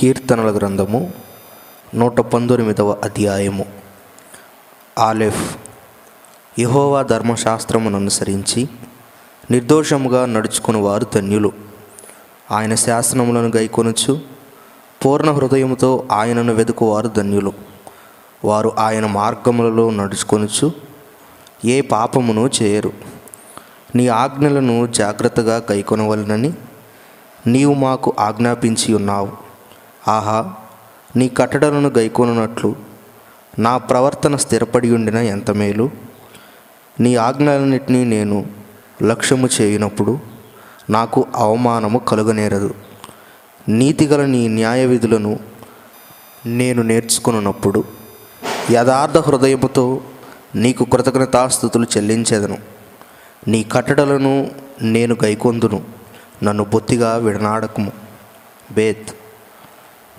కీర్తనల గ్రంథము నూట పంతొమ్మిదవ అధ్యాయము. ఆలెఫ్. యహోవా ధర్మశాస్త్రమును అనుసరించి నిర్దోషముగా నడుచుకుని వారు ధన్యులు. ఆయన శాసనములను గైకొనుచు పూర్ణ హృదయముతో ఆయనను వెదుకువారు ధన్యులు. వారు ఆయన మార్గములలో నడుచుకొనుచు ఏ పాపమును చేయరు. నీ ఆజ్ఞలను జాగ్రత్తగా గైకొనవలనని నీవు మాకు ఆజ్ఞాపించి ఉన్నావు ఆహా నీ కట్టడలను గైకొనున్నట్లు నా ప్రవర్తన స్థిరపడి ఉండిన ఎంత మేలు? నీ ఆజ్ఞలన్నిటినీ నేను లక్ష్యము చేయనప్పుడు నాకు అవమానము కలుగనేరదు. నీతిగల నీ న్యాయ విధులను నేను నేర్చుకున్నప్పుడు యథార్థ హృదయముతో నీకు కృతజ్ఞతాస్థుతులు చెల్లించేదను. నీ కట్టడలను నేను గైకొందును. నన్ను బొత్తిగా విడనాడకము. బేత్.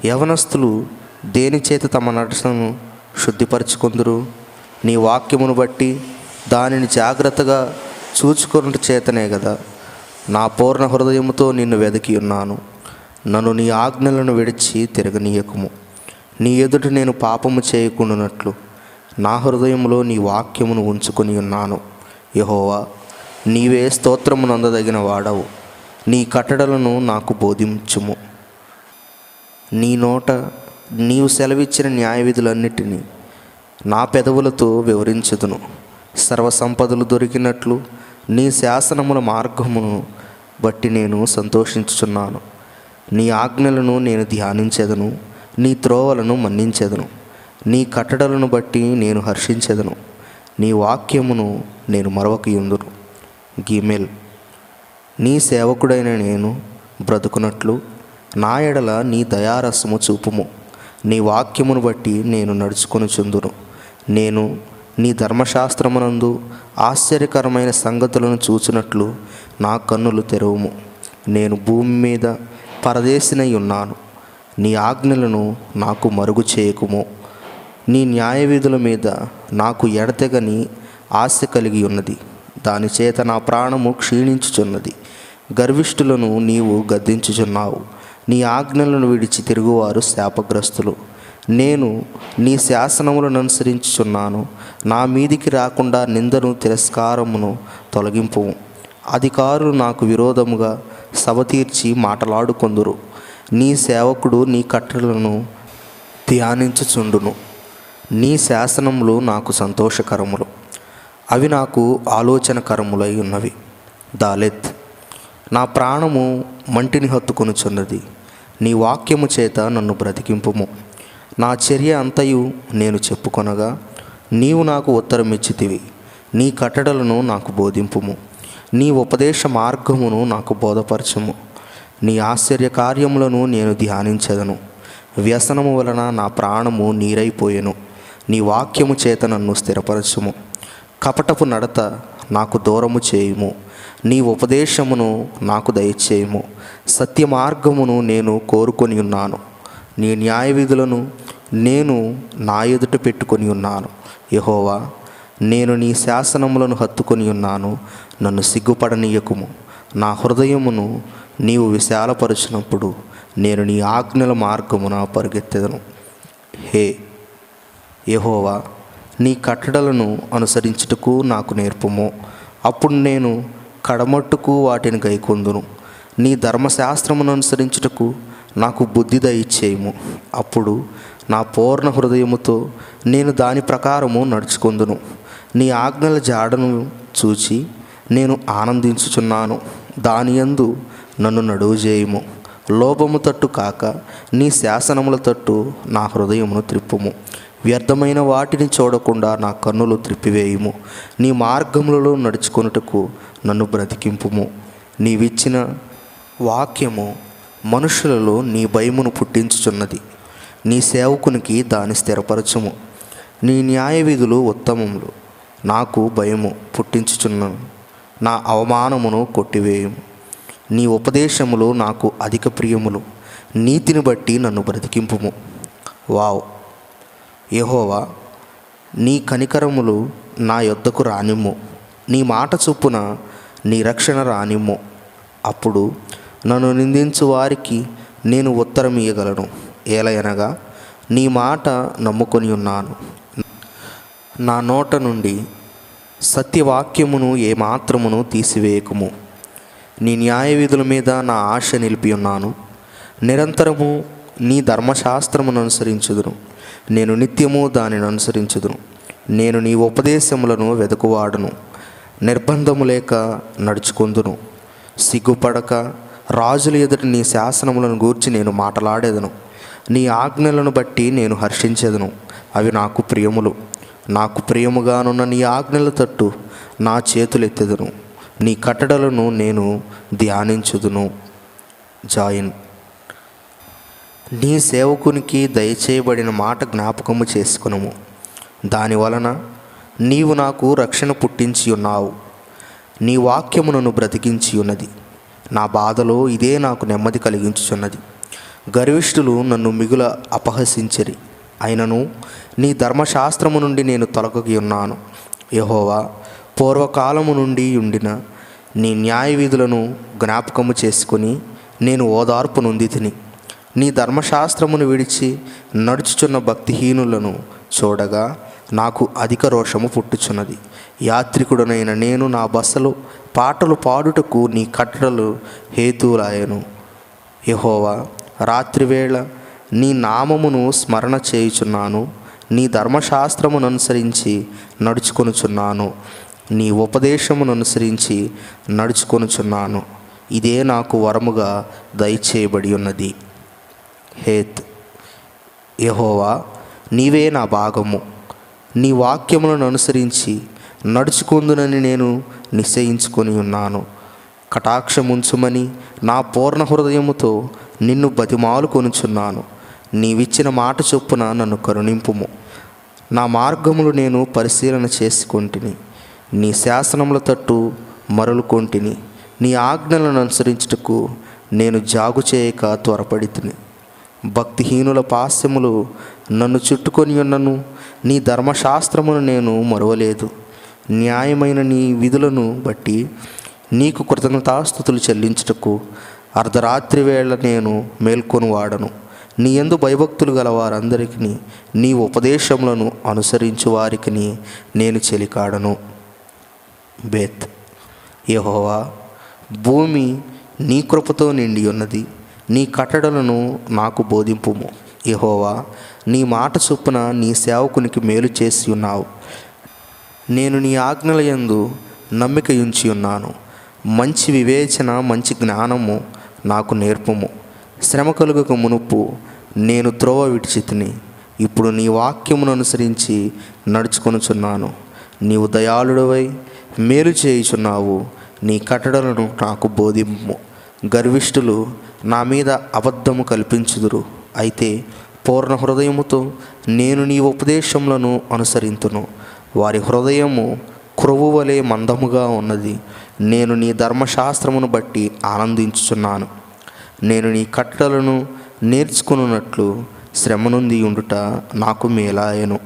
యవనస్తులు దేని చేత తమ నటనను శుద్ధిపరచుకుందరు? నీ వాక్యమును బట్టి దానిని జాగ్రత్తగా చూచుకొనుట చేతనే కదా నా పూర్ణ హృదయముతో నిన్ను వెతికి ఉన్నాను. నన్ను నీ ఆజ్ఞలను విడిచి తిరగనీయకము. నీ ఎదుట నేను పాపము చేయకుండానట్లు నా హృదయంలో నీ వాక్యమును ఉంచుకొని ఉన్నాను. యహోవా నీవే స్తోత్రము నందదగిన వాడవు. నీ కట్టడలను నాకు బోధించుము. నీ నోట నీవు సెలవిచ్చిన న్యాయ విధులన్నిటినీ నా పెదవులతో వివరించదును. సర్వసంపదలు దొరికినట్లు నీ శాసనముల మార్గమును బట్టి నేను సంతోషించుచున్నాను. నీ ఆజ్ఞలను నేను ధ్యానించెదను నీ త్రోవలను మన్నించెదను నీ కట్టడలను బట్టి నేను హర్షించెదను నీ వాక్యమును నేను మరవకయుందును. గీమెల్ నీ సేవకుడైన నేను బ్రతుకున్నట్లు నా ఎడల నీ దయారసము చూపుము. నీ వాక్యమును బట్టి నేను నడుచుకొని చుందును. నేను నీ ధర్మశాస్త్రమునందు ఆశ్చర్యకరమైన సంగతులను చూచినట్లు నా కన్నులు తెరవము. నేను భూమి మీద పరదేశినై ఉన్నాను నీ ఆజ్ఞలను నాకు మరుగు చేయకుము. నీ న్యాయ విధుల మీద నాకు ఎడతెగని ఆశ కలిగి ఉన్నది దాని చేత నా ప్రాణము క్షీణించుచున్నది. గర్విష్ఠులను నీవు గద్దించుచున్నావు. నీ ఆజ్ఞలను విడిచి తిరుగువారు శాపగ్రస్తులు. నేను నీ శాసనములను అనుసరించుచున్నాను. నా మీదికి రాకుండా నిందను తిరస్కారమును తొలగింపు. అధికారులు నాకు విరోధముగా సభ తీర్చి మాటలాడుకొందురు. నీ సేవకుడు నీ కట్టలను ధ్యానించుచుండును. నీ శాసనములు నాకు సంతోషకరములు. అవి నాకు ఆలోచనకరములై ఉన్నవి. దాలెత్ నా ప్రాణము మంటిని హత్తుకొనుచున్నది. నీ వాక్యము చేత నన్ను బ్రతికింపుము. నా చర్య అంతయు నేను చెప్పుకొనగా నీవు నాకు ఉత్తరం ఇచ్చితివి నీ కట్టడలను నాకు బోధింపుము. నీ ఉపదేశ మార్గమును నాకు బోధపరచుము. నీ ఆశ్చర్య కార్యములను నేను ధ్యానించదను. వ్యసనము వలన నా ప్రాణము నీరైపోయెను. నీ వాక్యము చేత నన్ను స్థిరపరచుము. కపటపు నడత నాకు దూరము చేయుము. నీ ఉపదేశమును నాకు దయచేయము. సత్య మార్గమును నేను కోరుకొని ఉన్నాను. నీ న్యాయ విధులను నేను నా ఎదుట పెట్టుకొని ఉన్నాను. యహోవా నేను నీ శాసనములను హత్తుకొని ఉన్నాను. నన్ను సిగ్గుపడనీయకుము. నా హృదయమును నీవు విశాలపరచినప్పుడు నేను నీ ఆజ్ఞల మార్గమున పరిగెత్తెదను. హే యహోవా నీ కట్టడలను అనుసరించుటకు నాకు నేర్పము. అప్పుడు నేను కడమట్టుకు వాటిని గైకొందును నీ ధర్మశాస్త్రమును అనుసరించుటకు నాకు బుద్ధి దయచేయము. అప్పుడు నా పూర్ణ హృదయముతో నేను దాని ప్రకారము నడుచుకుందును. నీ ఆజ్ఞల జాడను చూచి నేను ఆనందించుచున్నాను. దాని యందు నన్ను నడువు చేయము లోపము తట్టు కాక నీ శాసనముల తట్టు నా హృదయమును త్రిప్పుము. వ్యర్థమైన వాటిని చూడకుండా నా కన్నులు త్రిప్పివేయుము. నీ మార్గములలో నడుచుకొనుటకు నన్ను బ్రతికింపుము. నీవిచ్చిన వాక్యము మనుషులలో నీ భయమును పుట్టించుచున్నది. నీ సేవకునికి దాని స్థిరపరచుము. నీ న్యాయ విధులు ఉత్తమములు. నాకు భయము పుట్టించుచున్నాను నా అవమానమును కొట్టివేయము. నీ ఉపదేశములు నాకు అధిక ప్రియములు. నీతిని బట్టి నన్ను బ్రతికింపుము. వావ్. యహోవా నీ కనికరములు నా యొద్దకు రానిమ్ము. నీ మాట చొప్పున నీ రక్షణ రానిమ్ము. అప్పుడు నన్ను నిందించు వారికి నేను ఉత్తరం ఇయ్యగలను. ఏలయనగా నీ మాట నమ్ముకొని ఉన్నాను. నా నోట నుండి సత్యవాక్యమును ఏమాత్రమును తీసివేయకుము. నీ న్యాయ విధుల మీద నా ఆశ నిలిపి ఉన్నాను. నిరంతరము నీ ధర్మశాస్త్రమును అనుసరించుదును. నేను నిత్యము దానిని అనుసరించుదును. నేను నీ ఉపదేశములను వెతుకువాడను. నిర్బంధము లేక నడుచుకుందును. సిగ్గుపడక రాజుల ఎదుట నీ శాసనములను గూర్చి నేను మాట్లాడేదను. నీ ఆజ్ఞలను బట్టి నేను హర్షించేదను. అవి నాకు ప్రియములు. నాకు ప్రియముగానున్న నీ ఆజ్ఞల తట్టు నా చేతులెత్తెదను. నీ కట్టడలను నేను ధ్యానించుదును. జాయిన్. నీ సేవకునికి దయచేయబడిన మాట జ్ఞాపకము చేసుకునము. దాని వలన నీవు నాకు రక్షణ పుట్టించి ఉన్నావు. నీ వాక్యము నన్ను బ్రతికించి ఉన్నది. నా బాధలో ఇదే నాకు నెమ్మది కలిగించుచున్నది. గర్విష్ఠులు నన్ను మిగుల అపహసించరి. అయినను నీ ధర్మశాస్త్రము నుండి నేను తొలగి ఉన్నాను. యహోవా పూర్వకాలము నుండి ఉండిన నీ న్యాయ విధులను జ్ఞాపకము చేసుకుని నేను ఓదార్పు నొంది తిని నీ ధర్మశాస్త్రమును విడిచి నడుచుచున్న భక్తిహీనులను చూడగా నాకు అధిక రోషము పుట్టుచున్నది. యాత్రికుడనైన నేను నా బస్సలో పాటలు పాడుటకు నీ కట్టడలు హేతువులాయను. యహోవా రాత్రివేళ నీ నామమును స్మరణ చేయుచున్నాను. నీ ధర్మశాస్త్రమును అనుసరించి నడుచుకొనుచున్నాను. నీ ఉపదేశమును అనుసరించి నడుచుకొనుచున్నాను. ఇదే నాకు వరముగా దయచేయబడి ఉన్నది. హేత్ యహోవా నీవే నా భాగము. నీ వాక్యములను అనుసరించి నడుచుకుందునని నేను నిశ్చయించుకొని ఉన్నాను. కటాక్షముంచుమని నా పూర్ణ హృదయముతో నిన్ను బతిమాలు కొనుచున్నాను. నీవిచ్చిన మాట చొప్పున నన్ను కరుణింపుము. నా మార్గములు నేను పరిశీలన చేసుకొంటిని. నీ శాసనముల తట్టు మరలుకొంటిని. నీ ఆజ్ఞలను అనుసరించుటకు నేను జాగు చేయక త్వరపడితిని. భక్తిహీనుల పాస్యములు నన్ను చుట్టుకొని ఉన్నను. నీ ధర్మశాస్త్రమును నేను మరువలేదు. న్యాయమైన నీ విధులను బట్టి నీకు కృతజ్ఞతాస్థుతులు చెల్లించుటకు అర్ధరాత్రి వేళ నేను మేల్కొని వాడను. నీ ఎందు భయభక్తులు గల వారందరికీ నీ ఉపదేశములను అనుసరించు వారికి నేను చెలికాడను. బేత్. యహోవా భూమి నీ కృపతో నిండి ఉన్నది. నీ కట్టడలను నాకు బోధింపుము. యహోవా నీ మాట చొప్పున నీ సేవకునికి మేలు చేసి ఉన్నావు. నేను నీ ఆజ్ఞల యందు నమ్మిక ఉంచి ఉన్నాను. మంచి వివేచన మంచి జ్ఞానము నాకు నేర్పము. శ్రమ కలుగక మునుపు నేను త్రోవ విడిచితిని ఇప్పుడు నీ వాక్యమును అనుసరించి నడుచుకొనుచున్నాను. నీవు దయాళుడవై మేలు చేయుచున్నావు. నీ కట్టడలను నాకు బోధింపు గర్విష్ఠులు నా మీద అబద్ధము కల్పించుదురు. అయితే పూర్ణ హృదయముతో నేను నీ ఉపదేశములను అనుసరింతును. వారి హృదయము క్రొవ్వు వలె మందముగా ఉన్నది. నేను నీ ధర్మశాస్త్రమును బట్టి ఆనందించుచున్నాను. నేను నీ కట్టలను నేర్చుకున్నట్లు శ్రమ నుండి ఉండుట నాకు మేలాయను.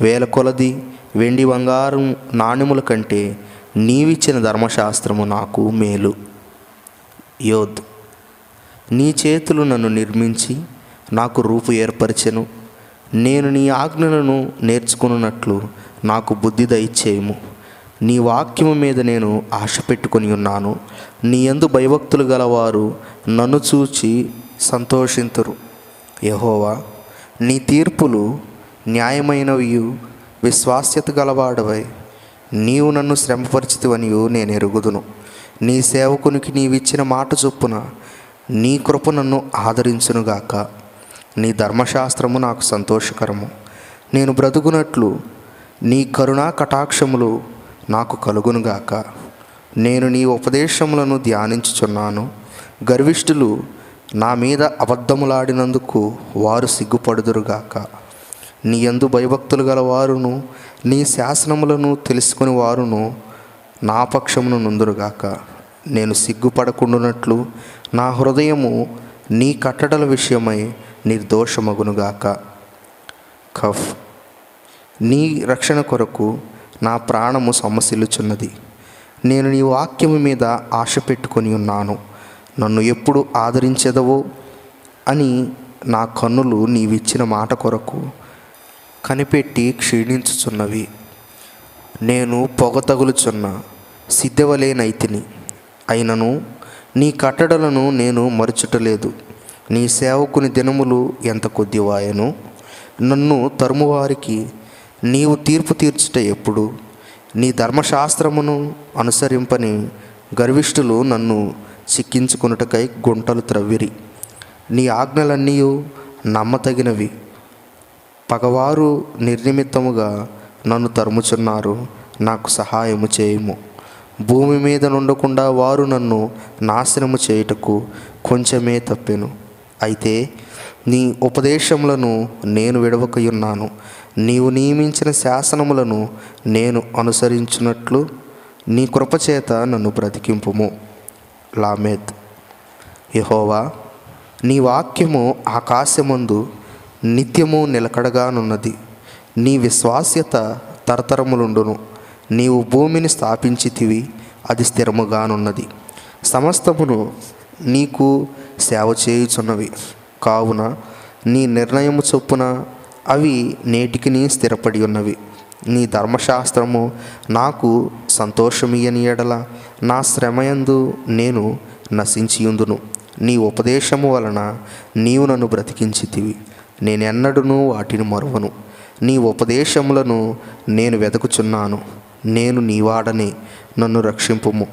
వేల కొలది వెండి బంగారం నాణ్యముల కంటే నీవిచ్చిన ధర్మశాస్త్రము నాకు మేలు. యోధ్ నీ చేతులు నన్ను నిర్మించి నాకు రూపు ఏర్పరిచెను. నేను నీ ఆజ్ఞలను నేర్చుకున్నట్లు నాకు బుద్ధి దయచేయము. నీ వాక్యము మీద నేను ఆశ పెట్టుకొని ఉన్నాను. నీ ఎందు భయభక్తులు గలవారు నన్ను చూచి సంతోషింతురు. యహోవా నీ తీర్పులు న్యాయమైనవి విశ్వాస్యత గలవాడవై నీవు నన్ను శ్రమపరిచితివనియు నేను ఎరుగుదును. నీ సేవకునికి నీవిచ్చిన మాట చొప్పున నీ కృప నన్ను ఆదరించునుగాక. నీ ధర్మశాస్త్రము నాకు సంతోషకరము. నేను బ్రతుకున్నట్లు నీ కరుణా కటాక్షములు నాకు కలుగునుగాక. నేను నీ ఉపదేశములను ధ్యానించుచున్నాను. గర్విష్ఠులు నా మీద అబద్ధములాడినందుకు వారు సిగ్గుపడుదురుగాక. నీ ఎందు భయభక్తులు గల వారును నీ శాసనములను తెలుసుకుని వారును నా పక్షమును నుందురుగాక. నేను సిగ్గుపడకుండునట్లు నా హృదయము నీ కట్టడల విషయమై నిర్దోషమగునుగాక. కఫ్. నీ రక్షణ కొరకు నా ప్రాణము సమస్యలుచున్నది నేను నీ వాక్యము మీద ఆశ పెట్టుకొని ఉన్నాను. నన్ను ఎప్పుడు ఆదరించెదవో అని నా కన్నులు నీవిచ్చిన మాట కొరకు కనిపెట్టి క్షీణించుచున్నవి. నేను పొగ తగులుచున్న సిద్ధవలేనైతిని. అయినను నీ కట్టడలను నేను మరుచుటలేదు. నీ సేవకుని దినములు ఎంత కొద్దివాయను? నన్ను తరుమువారికి నీవు తీర్పు తీర్చుట ఎప్పుడు? నీ ధర్మశాస్త్రమును అనుసరింపని గర్విష్ఠులు నన్ను చిక్కించుకొనుటకై గుంటలు త్రవ్విరి. నీ ఆజ్ఞలన్నీ నమ్మతగినవి. పగవారు నిర్నిమిత్తముగా నన్ను తరుముచున్నారు. నాకు సహాయము చేయము. భూమి మీద నుండకుండా వారు నన్ను నాశనము చేయుటకు కొంచెమే తప్పెను. అయితే నీ ఉపదేశములను నేను విడవకయున్నాను. నీవు నియమించిన శాసనములను నేను అనుసరించినట్లు నీ కృపచేత నన్ను బ్రతికింపుము. లామేద్ యహోవా నీ వాక్యము ఆకాశమందు నిత్యము నిలకడగానున్నది. నీ విశ్వాస్యత తరతరములుండును. నీవు భూమిని స్థాపించితివి అది స్థిరముగానున్నది. సమస్తమును నీకు సేవ చేయుచున్నవి. కావున నీ నిర్ణయము చొప్పున అవి నేటికి స్థిరపడి ఉన్నవి నీ ధర్మశాస్త్రము నాకు సంతోషమియని ఎడల నా శ్రమయందు నేను నశించియుందును. నీ ఉపదేశము వలన నీవు నన్ను బ్రతికించితివి. నేనెన్నడూనూ వాటిని మరువను. నీ ఉపదేశములను నేను వెతుకుచున్నాను నేను నీవాడని నన్ను రక్షింపుము.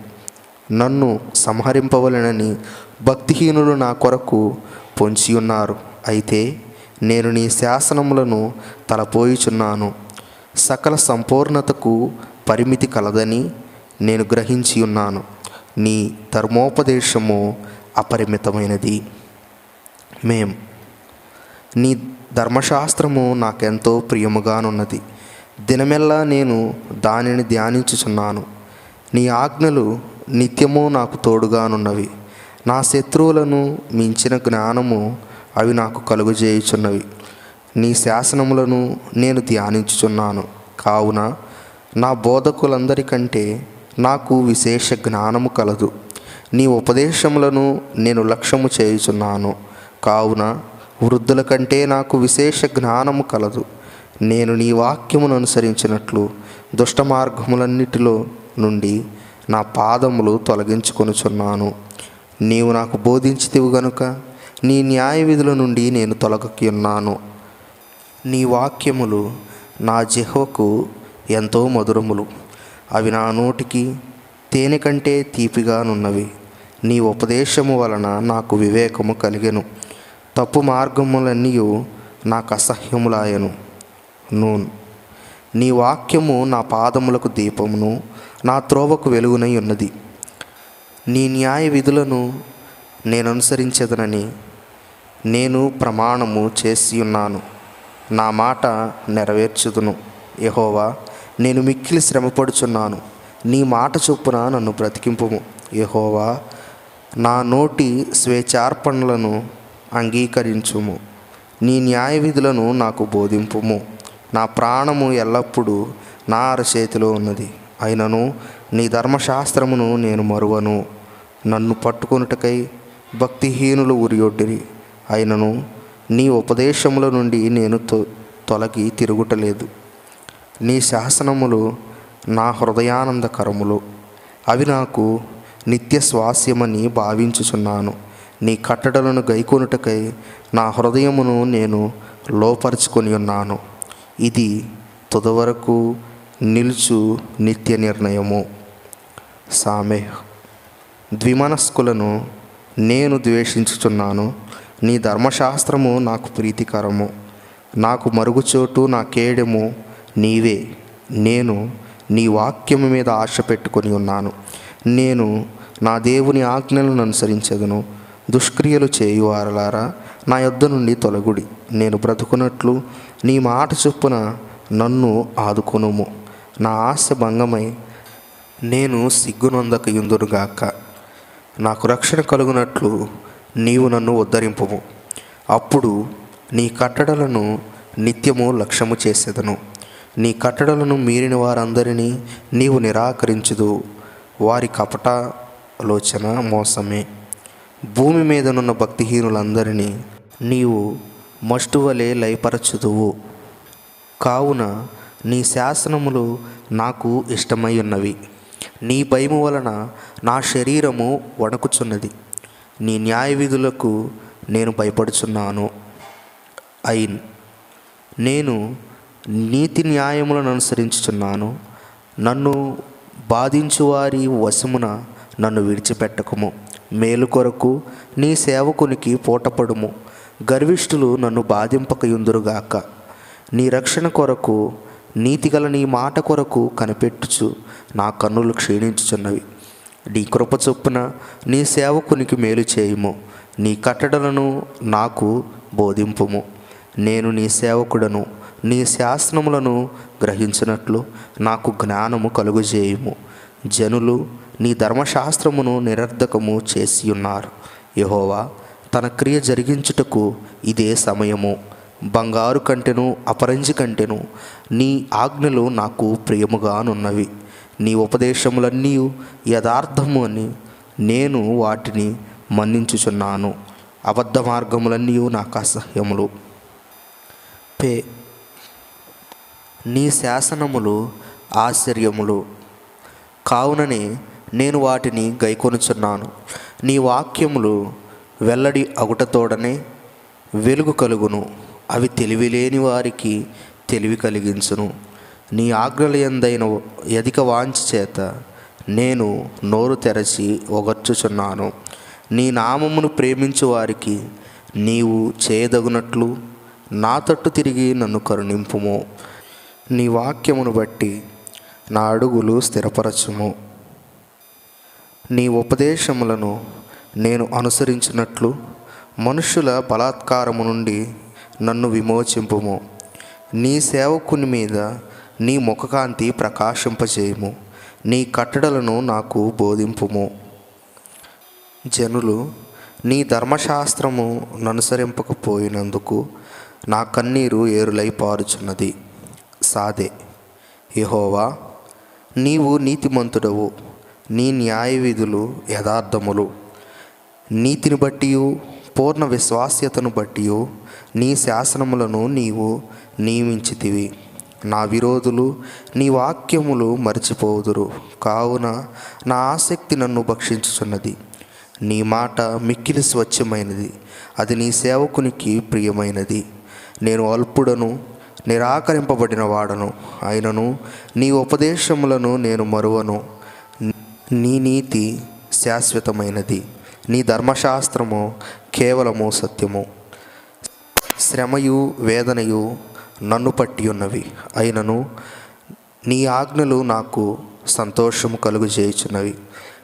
నన్ను సంహరింపవలెనని భక్తిహీనులు నా కొరకు పొంచి ఉన్నారు. అయితే నేను నీ శాసనములను తలపోయిచున్నాను. సకల సంపూర్ణతకు పరిమితి కలదని నేను గ్రహించి ఉన్నాను. నీ ధర్మోపదేశము అపరిమితమైనది. మేం. నీ ధర్మశాస్త్రము నాకెంతో ప్రియముగానున్నది. దినమెల్లా నేను దానిని ధ్యానించుచున్నాను. నీ ఆజ్ఞలు నిత్యము నాకు తోడుగానున్నవి. నా శత్రువులను మించిన జ్ఞానము అవి నాకు కలుగజేయుచున్నవి. నీ శాసనములను నేను ధ్యానించుచున్నాను. కావున నా బోధకులందరికంటే నాకు విశేష జ్ఞానము కలదు. నీ ఉపదేశములను నేను లక్ష్యము చేయుచున్నాను. కావున వృద్ధుల కంటే నాకు విశేష జ్ఞానము కలదు. నేను నీ వాక్యమును అనుసరించినట్లు దుష్ట మార్గములన్నిటిలో నుండి నా పాదములు తొలగించుకొనుచున్నాను. నీవు నాకు బోధించితివు గనుక నీ న్యాయ విధుల నుండి నేను తొలగకి ఉన్నాను. నీ వాక్యములు నా జిహ్వకు ఎంతో మధురములు. అవి నా నోటికి తేనె కంటే తీపిగానున్నవి నీ ఉపదేశము వలన నాకు వివేకము కలిగెను. తప్పు మార్గములన్నీ నాకు అసహ్యములాయను. నూన్ నీ వాక్యము నా పాదములకు దీపమును నా త్రోవకు వెలుగునై ఉన్నది. నీ న్యాయ విధులను నేను అనుసరించదనని నేను ప్రమాణము చేసి ఉన్నాను నా మాట నెరవేర్చుదును. యహోవా నేను మిక్కిలి శ్రమపడుచున్నాను. నీ మాట చొప్పున నన్ను బ్రతికింపుము. యహోవా నా నోటి స్వేచ్ఛార్పణలను అంగీకరించుము. నీ న్యాయ విధులను నాకు బోధింపుము. నా ప్రాణము ఎల్లప్పుడూ నా అరచేతిలో ఉన్నది. అయినను నీ ధర్మశాస్త్రమును నేను మరువను. నన్ను పట్టుకొనుటకై భక్తిహీనులు ఉరియొడ్డిరి అయినను నీ ఉపదేశముల నుండి నేను తొ తొలగి తిరుగుటలేదు. నీ శాసనములు నా హృదయానందకరములు. అవి నాకు నిత్య స్వాస్యమని భావించుచున్నాను. నీ కట్టడలను గైకొనుటకై నా హృదయమును నేను లోపరుచుకొని ఉన్నాను. ఇది తుదవరకు నిలుచు నిత్య నిర్ణయము. సామె ద్విమనస్కులను నేను ద్వేషించుచున్నాను. నీ ధర్మశాస్త్రము నాకు ప్రీతికరము. నాకు మరుగుచోటు నా కేడెము నీవే. నేను నీ వాక్యము మీద ఆశ పెట్టుకొని ఉన్నాను. నేను నా దేవుని ఆజ్ఞలను అనుసరించదును. దుష్క్రియలు చేయువారలారా నా యొద్ద నుండి తొలగుడి. నేను బ్రతుకున్నట్లు నీ మాట చొప్పున నన్ను ఆదుకొనుము. నా ఆశ భంగమై నేను సిగ్గునొందక యుందునుగాక నాకు రక్షణ కలుగునట్లు నీవు నన్ను ఉద్ధరింపుము. అప్పుడు నీ కట్టడలను నిత్యము లక్ష్యము చేసేదను. నీ కట్టడలను మీరిన వారందరినీ నీవు నిరాకరించుదు. వారి కపటలోచన మోసమే. భూమి మీదనున్న భక్తిహీనులందరినీ నీవు మష్టువలే లయపరచుదువు. కావున నీ శాసనములు నాకు ఇష్టమై ఉన్నవి నీ భయము వలన నా శరీరము వణకుచున్నది. నీ న్యాయ విధులకు నేను భయపడుచున్నాను. అయిన్ నేను నీతి న్యాయములను అనుసరించుచున్నాను. నన్ను బాధించువారి వశమున నన్ను విడిచిపెట్టకము. మేలు కొరకు నీ సేవకునికి పూటపడుము. గర్విష్ఠులు నన్ను బాధింపకయుందురుగాక. నీ రక్షణ కొరకు నీతిగల నీ మాట కొరకు కనిపెట్టుచు నా కన్నులు క్షీణించుచున్నవి. నీ కృప చొప్పున నీ సేవకునికి మేలు చేయుము. నీ కట్టడలను నాకు బోధింపుము. నేను నీ సేవకుడను నీ శాసనములను గ్రహించినట్లు నాకు జ్ఞానము కలుగుజేయుము. జనులు నీ ధర్మశాస్త్రమును నిరర్ధకము చేసి ఉన్నారు యహోవా తన క్రియ జరిగించుటకు ఇదే సమయము. బంగారు కంటెను అపరంజి కంటెను నీ ఆజ్ఞలు నాకు ప్రియముగానున్నవి. నీ ఉపదేశములన్నీ యథార్థము అని నేను వాటిని మన్నించుచున్నాను. అబద్ధ మార్గములన్నీ నాకు అసహ్యములు. పే. నీ శాసనములు ఆశ్చర్యములు. కావుననే నేను వాటిని గైకొనుచున్నాను. నీ వాక్యములు వెల్లడి అగుటతోడనే వెలుగు కలుగును. అవి తెలివిలేని వారికి తెలివి కలిగించును. నీ ఆజ్ఞల ఎందైన అధిక వాంఛ చేత నేను నోరు తెరచి ఒగర్చుచున్నాను. నీ నామమును ప్రేమించు వారికి నీవు చేయదగునట్లు నా తట్టు తిరిగి నన్ను కరుణింపుము. నీ వాక్యమును బట్టి నా అడుగులు స్థిరపరచుము. నీ ఉపదేశములను నేను అనుసరించినట్లు మనుషుల బలాత్కారము నుండి నన్ను విమోచింపుము. నీ సేవకుని మీద నీ ముఖకాంతి ప్రకాశింపజేయము. నీ కట్టడలను నాకు బోధింపుము. జనులు నీ ధర్మశాస్త్రము ననుసరింపకపోయినందుకు నా కన్నీరు ఏరులై పారుచున్నది. సాదే. యహోవా నీవు నీతిమంతుడవు. నీ న్యాయ విధులు యథార్థములు. నీతిని బట్టి పూర్ణ విశ్వాస్యతను బట్టి నీ శాసనములను నీవు నియమించితివి. నా విరోధులు నీ వాక్యములు మరిచిపోదురు. కావున నా ఆసక్తి నన్ను భక్షించుచున్నది. నీ మాట మిక్కిలి స్వచ్ఛమైనది. అది నీ సేవకునికి ప్రియమైనది. నేను అల్పుడను నిరాకరింపబడిన వాడను. అయినను నీ ఉపదేశములను నేను మరువను. నీ నీతి శాశ్వతమైనది. నీ ధర్మశాస్త్రము కేవలము సత్యము. శ్రమయు వేదనయు నన్ను పట్టి ఉన్నవి అయినను నీ ఆజ్ఞలు నాకు సంతోషము కలుగు చేయుచున్నవి.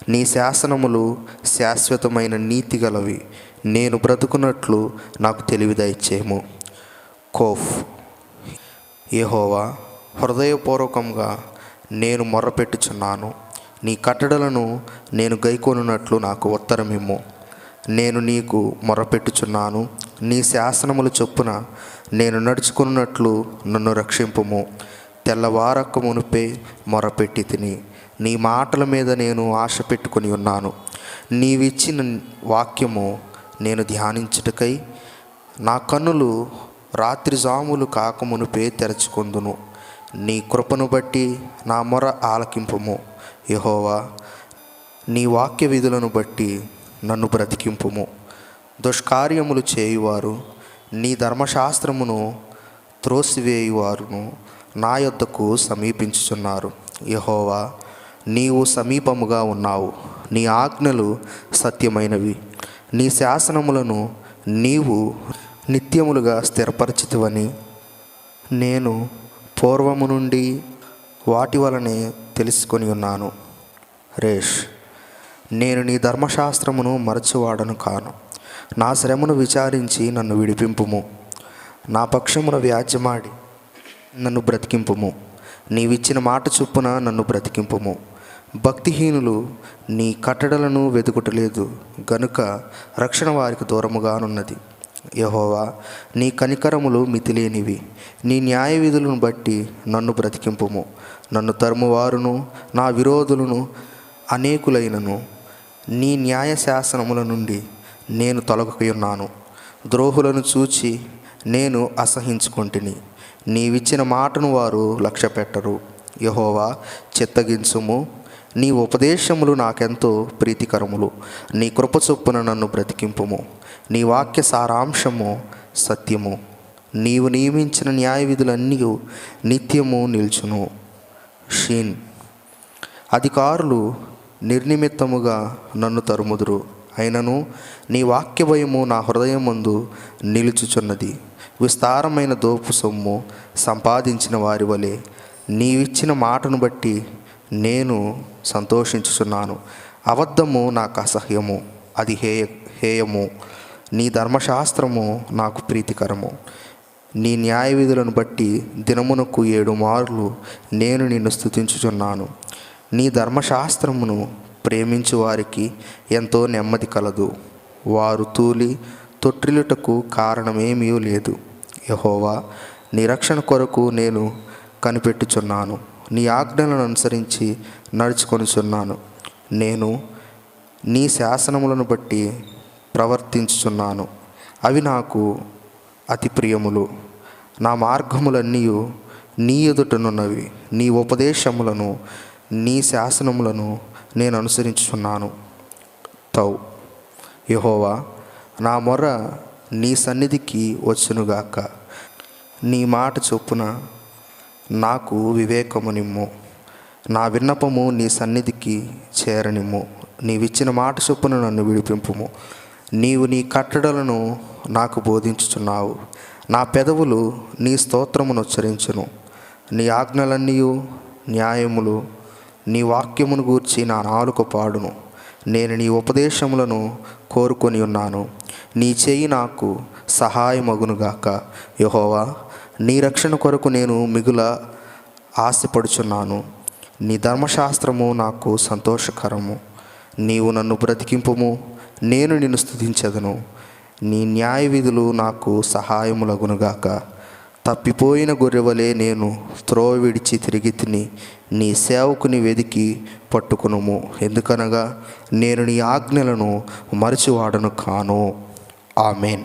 నీ శాసనములు శాశ్వతమైన నీతి గలవి. నేను బ్రతుకున్నట్లు నాకు తెలివిదయచేము. కోఫ్. యెహోవా హృదయపూర్వకంగా నేను మొర్రపెట్టుచున్నాను నీ కట్టడలను నేను గైకొనున్నట్లు నాకు ఉత్తరమిమ్ము నేను నీకు మొరపెట్టుచున్నాను. నీ శాసనములు చొప్పున నేను నడుచుకున్నట్లు నన్ను రక్షింపుము. తెల్లవారక్క మునిపే మొరపెట్టి తిని నీ మాటల మీద నేను ఆశ పెట్టుకుని ఉన్నాను. నీవిచ్చిన వాక్యము నేను ధ్యానించుటకై నా కన్నులు రాత్రి జాములు కాకమునుపే తెరచుకొందును. నీ కృపను బట్టి నా మొర ఆలకింపుము. యహోవా నీ వాక్య విధులను బట్టి నన్ను బ్రతికింపుము. దుష్కార్యములు చేయువారు నీ ధర్మశాస్త్రమును త్రోసివేయువారును నా యొద్దకు సమీపించుచున్నారు. యహోవా నీవు సమీపముగా ఉన్నావు. నీ ఆజ్ఞలు సత్యమైనవి. నీ శాసనములను నీవు నిత్యములుగా స్థిరపరచితివని నేను పూర్వము నుండి వాటి వలనే తెలుసుకొని ఉన్నాను. రేష్ నేను నీ ధర్మశాస్త్రమును మరచువాడను కాను. నా శ్రమను విచారించి నన్ను విడిపింపుము. నా పక్షమున వ్యాజ్యమాడి నన్ను బ్రతికింపుము. నీవిచ్చిన మాట చొప్పున నన్ను బ్రతికింపుము. భక్తిహీనులు నీ కట్టడలను వెతుకుటలేదు గనుక రక్షణ వారికి దూరముగానున్నది. యహోవా నీ కనికరములు మితిలేనివి. నీ న్యాయ విధులను బట్టి నన్ను బ్రతికింపుము. నన్ను తరుమువారును నా విరోధులను అనేకులైనను. నీ న్యాయశాసనముల నుండి నేను తొలగకయున్నాను ద్రోహులను చూచి నేను అసహించుకొంటిని. నీవిచ్చిన మాటను వారు లక్ష్య పెట్టరు యహోవా చిత్తగించుము. నీ ఉపదేశములు నాకెంతో ప్రీతికరములు. నీ కృప చొప్పున నన్ను బ్రతికింపుము. నీ వాక్య సారాంశము సత్యము. నీవు నియమించిన న్యాయ విధులన్నీ నిత్యము నిల్చును. షీన్. అధికారులు నిర్నిమిత్తముగా నన్ను తరుముదురు. అయినను నీ వాక్య భయము నా హృదయం ముందు నిలుచుచున్నది. విస్తారమైన దోపు సొమ్ము సంపాదించిన వారి వలె నీవిచ్చిన మాటను బట్టి నేను సంతోషించుచున్నాను. అబద్ధము నాకు అసహ్యము అది హేయ హేయము. నీ ధర్మశాస్త్రము నాకు ప్రీతికరము. నీ న్యాయ విధులను బట్టి దినమునకు ఏడు మార్లు నేను నిన్ను స్తుతించుచున్నాను. నీ ధర్మశాస్త్రమును ప్రేమించు వారికి ఎంతో నెమ్మది కలదు. వారు తూలి తొట్టిలుటకు కారణమేమీ లేదు. యహోవా నీ రక్షణ కొరకు నేను కనిపెట్టుచున్నాను. నీ ఆజ్ఞలను అనుసరించి నడుచుకొనిచున్నాను. నేను నీ శాసనములను బట్టి ప్రవర్తించుచున్నాను. అవి నాకు అతి ప్రియములు. నా మార్గములన్నీ నీ ఎదుటనున్నవి. నీ ఉపదేశములను నీ శాసనములను నేను అనుసరించుచున్నాను. తౌ. యహోవా నా మొర నీ సన్నిధికి వచ్చునుగాక. నీ మాట చొప్పున నాకు వివేకము నిమ్ము నా విన్నపము నీ సన్నిధికి చేరనిమ్ము. నీవిచ్చిన మాట చొప్పున నన్ను విడిపింపుము. నీవు నీ కట్టడలను నాకు బోధించుచున్నావు. నా పెదవులు నీ స్తోత్రమును ఉచ్చరించును. నీ ఆజ్ఞలన్నీ న్యాయములు. నీ వాక్యమును గూర్చి నా నాలుక పాడును. నేను నీ ఉపదేశములను కోరుకొని ఉన్నాను. నీ చేయి నాకు సహాయమగునుగాక. యహోవా నీ రక్షణ కొరకు నేను మిగుల ఆశపడుచున్నాను. నీ ధర్మశాస్త్రము నాకు సంతోషకరము. నీవు నన్ను బ్రతికింపుము. నేను నిన్ను స్థుతించదను నీ న్యాయ విధులు నాకు సహాయములగునుగాక. తప్పిపోయిన గొర్రెవలే నేను త్రోవ విడిచి తిరిగి తిని నీ సేవకుని వెదికి పట్టుకునుము. ఎందుకనగా నేను నీ ఆజ్ఞలను మరచివాడను కాను. ఆమెన్.